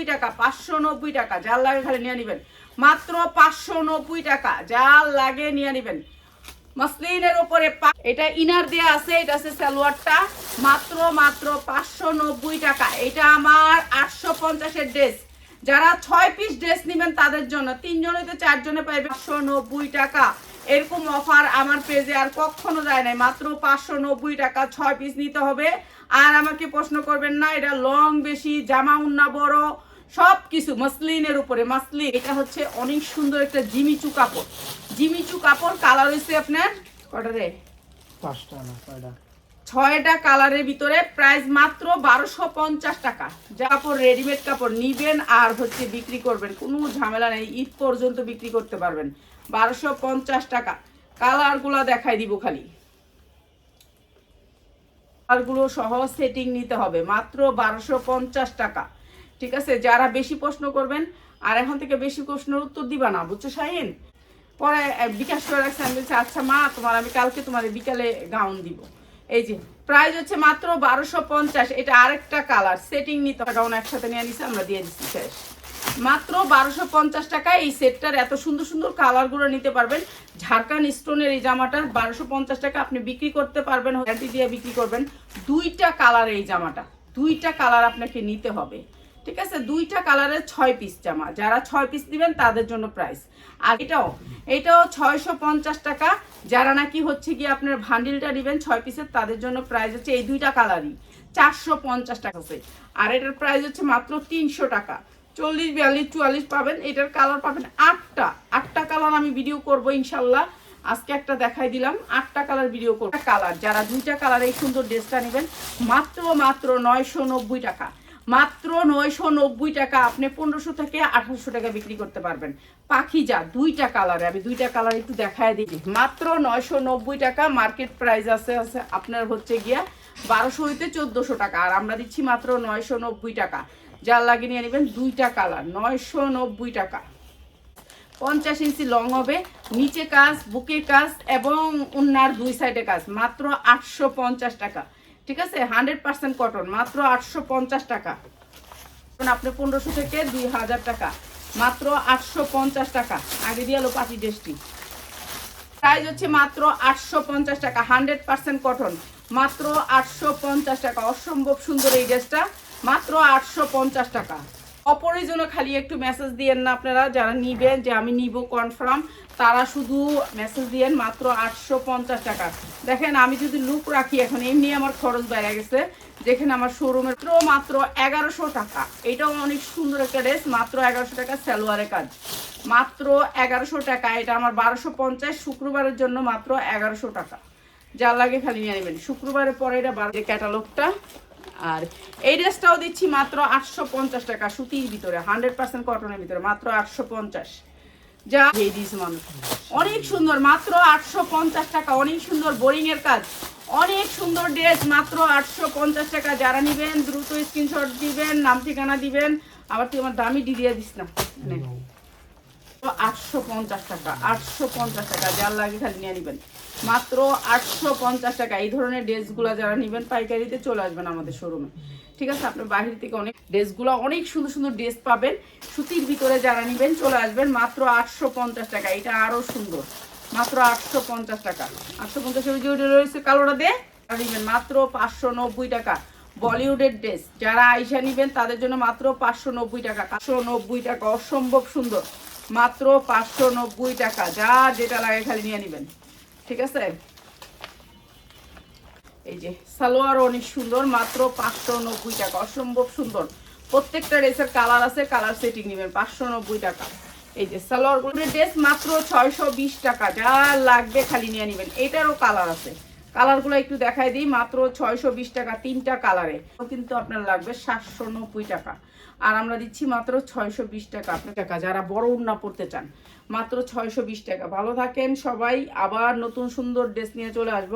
নব্বই টাকা, পাঁচশো নব্বই টাকা, যার লাগে খালি নিয়ে নেবেন। মাত্র পাঁচশো নব্বই টাকা, যার লাগে নিয়ে নেবেন। মসলিনের উপরে এটা ইনার দেয়া আছে, এটা আছে সালোয়ারটা। মাত্র মাত্র পাঁচশো নব্বই টাকা। এটা আমার আটশো পঞ্চাশের ড্রেস। যারা ছয় পিস ড্রেস নেবেন তাদের জন্য, তিনজনে তো চারজনে পাইবে পাঁচশো নব্বই টাকা। এরকম অফার আমার পেজে আর কখনো যায় নাই। মাত্র পাঁচশো নব্বই টাকা ছয় পিস নিতে হবে। আর আমাকে প্রশ্ন করবেন না, এটা লং, বেশি জামা উন্না বড় সব কিছু মাসলিনের উপরে মাসলিন এটা হচ্ছে অনেক সুন্দর একটা জিমিচু কাপড়। জিমিচু কাপড় কালার হয়েছে আপনার কটা রে পাঁচটা না ছয়টা। ছয়টা কালারের ভিতরে প্রাইস মাত্র বারোশো পঞ্চাশ টাকা। যা কাপড় রেডিমেড কাপড় নিবেন আর হচ্ছে বিক্রি করবেন। কোনো ঝামেলা নেই ঈদ পর্যন্ত বিক্রি করতে পারবেন। বারোশো পঞ্চাশ টাকা। কালারগুলো দেখাই দিব খালি। কালারগুলো সহ সেটিং নিতে হবে। মাত্র বারোশো পঞ্চাশ টাকা। ঠিক আছে? যারা বেশি প্রশ্ন করবেন, আর এখন থেকে বেশি প্রশ্নের উত্তর দিবা না, বুঝছ শাহিন? পরে বিকাশ করে রাখছে, আমি বলছি আচ্ছা মা, তোমার, আমি কালকে তোমার বিকালে গাউন দিব। এই যে প্রাইস হচ্ছে মাত্র বারোশো পঞ্চাশ, এটা আরেকটা কালার সেটিং নিতে গাউন একসাথে নিয়ে নিছে আমরা দিয়ে দিচ্ছি, শেষ। মাত্র বারোশো পঞ্চাশ টাকায় এই সেটটার এত সুন্দর সুন্দর কালারগুলো নিতে পারবেন। ঝাড়খান স্টোনের এই জামাটা বারোশো পঞ্চাশ টাকা আপনি বিক্রি করতে পারবেন দিয়ে বিক্রি করবেন। দুইটা কালার এই জামাটা, দুইটা কালার আপনাকে নিতে হবে। ঠিক আছে? দুইটা কালারের ছয় পিস জামা। যারা ছয় পিস দিবেন তাদের জন্য প্রাইস আর এটাও এটাও ছয়শো পঞ্চাশ টাকা। যারা নাকি হচ্ছে কি আপনার ভান্ডিলটা নেবেন ছয় পিসের তাদের জন্য প্রাইস হচ্ছে এই দুইটা কালারই। চারশো পঞ্চাশ টাকা আছে আর এটার প্রাইস হচ্ছে মাত্র তিনশো টাকা। চল্লিশ, বিয়াল্লিশ, চুয়াল্লিশ পাবেন। এটার কালার পাবেন আটটা। আটটা কালার আমি ভিডিও করব ইনশাল্লাহ আজকে একটা দেখাই দিলাম। আটটা কালার ভিডিও করব। কালার যারা দুইটা কালার এই সুন্দর ড্রেসটা নেবেন, মাত্র মাত্র নয়শো নব্বই টাকা। মাত্র নয়শো নব্বই টাকা। আপনি পনেরোশো থেকে আঠারোশো টাকা বিক্রি করতে পারবেন। পাখি যা দুইটা কালারে আমি দুইটা কালার একটু দেখায় দিই। মাত্র নয়শো নব্বই টাকা। মার্কেট প্রাইস আছে আছে। আপনার হচ্ছে গিয়া বারোশো হইতে চোদ্দোশো টাকা। আর আমরা দিচ্ছি মাত্র নয়শো নব্বই টাকা। যার লাগে নিয়ে নেবেন দুইটা কালার নয়শো নব্বই টাকা। পঞ্চাশ ইঞ্চি লং হবে। নিচে কাজ বুকে কাজ এবং উন্নার দুই সাইডে কাজ। মাত্র আটশো পঞ্চাশ টাকা। ঠিক আছে? হান্ড্রেড পার্সেন্ট কটন মাত্র আটশো পঞ্চাশ টাকা। আপনি পনেরোশো থেকে দুই হাজার টাকা, মাত্র আটশো পঞ্চাশ টাকা। আগে দিয়ে আলো পাটি ড্রেসটি প্রাইস হচ্ছে মাত্র আটশো পঞ্চাশ টাকা হান্ড্রেড পার্সেন্ট কটন মাত্র আটশো পঞ্চাশ টাকা। অসম্ভব সুন্দর এই ড্রেসটা, মাত্র আটশো পঞ্চাশ টাকা। অপরের জন্য খালি একটু মেসেজ দিয়েন না আপনারা, যারা নিবেন যে আমি নিব কনফার্ম তারা শুধু মেসেজ দিয়েন মাত্র আটশো পঞ্চাশ টাকা। দেখেন, আমি যদি লুক রাখি, এখন এমনি আমার খরচ বেড়ে গেছে। যেখানে আমার শোরুমের মাত্র এগারোশো টাকা। এটাও অনেক সুন্দর একটা ড্রেস মাত্র এগারোশো টাকা সালোয়ারের কাজ। মাত্র এগারোশো টাকা, এটা আমার বারোশো পঞ্চাশ, শুক্রবারের জন্য মাত্র এগারোশো টাকা। যার লাগে খালি নিয়ে নেবেন। শুক্রবারের পরে এটা বার ক্যাটালগটা আর এই ড্রেসটাও দিচ্ছি মাত্র আটশো পঞ্চাশ টাকা, সুতির ভিতরে, হান্ড্রেড পার্সেন্ট কটনের ভিতরে, মাত্র আটশো পঞ্চাশ। যা দিয়েছে মানুষ। অনেক সুন্দর, মাত্র আটশো পঞ্চাশ টাকা, অনেক সুন্দর বোরিং এর কাজ। অনেক সুন্দর ড্রেস, মাত্র আটশো পঞ্চাশ টাকা। যারা নিবেন, দ্রুত স্ক্রিনশট দিবেন, নাম ঠিকানা দিবেন, আবার তুই আমার দামি দিয়ে দিস না। নে। আটশো পঞ্চাশ টাকা, আটশো পঞ্চাশ টাকা যার লাগে মাত্র আটশো পঞ্চাশ টাকা। এই ধরনের সুন্দর সুতির ভিতরে যারা নেবেন, চলে আসবেন মাত্র আটশো পঞ্চাশ টাকা। এটা আরও সুন্দর। মাত্র আটশো পঞ্চাশ টাকা। আটশো ওইটা রয়েছে কালোটা দিয়ে মাত্র পাঁচশো নব্বই টাকা। বলিউডের ড্রেস। যারা আইসা নিবেন, তাদের জন্য মাত্র পাঁচশো নব্বই টাকা। পাঁচশো নব্বই টাকা, অসম্ভব সুন্দর। মাত্র পাঁচশো নব্বই টাকা। যা যেটা লাগে খালি নিয়ে নেবেন। ঠিক আছে? এই যে, সালোয়ার অনেক সুন্দর, মাত্র পাঁচশো নব্বই টাকা। অসম্ভব সুন্দর। প্রত্যেকটা ড্রেসের কালার আছে, কালার সেটিং নেবেন, পাঁচশো নব্বই টাকা। এই যে সালোয়ার ড্রেস মাত্র ছয়শো বিশ টাকা। যা লাগবে খালি নিয়ে নেবেন। এটারও কালার আছে। কালারগুলো একটু দেখাই দিই, মাত্র ছয়শো বিশ টাকা, তিনটা কালারে। কিন্তু আপনার লাগবে সাতশো নব্বই টাকা। আর আমরা দিচ্ছি মাত্র ছয়শো বিশ টাকা। আপনার টাকা, যারা বড় উন্না পড়তে চান, মাত্র ছয়শো বিশ টাকা। ভালো থাকেন সবাই, আবার নতুন সুন্দর ড্রেস নিয়ে চলে আসব।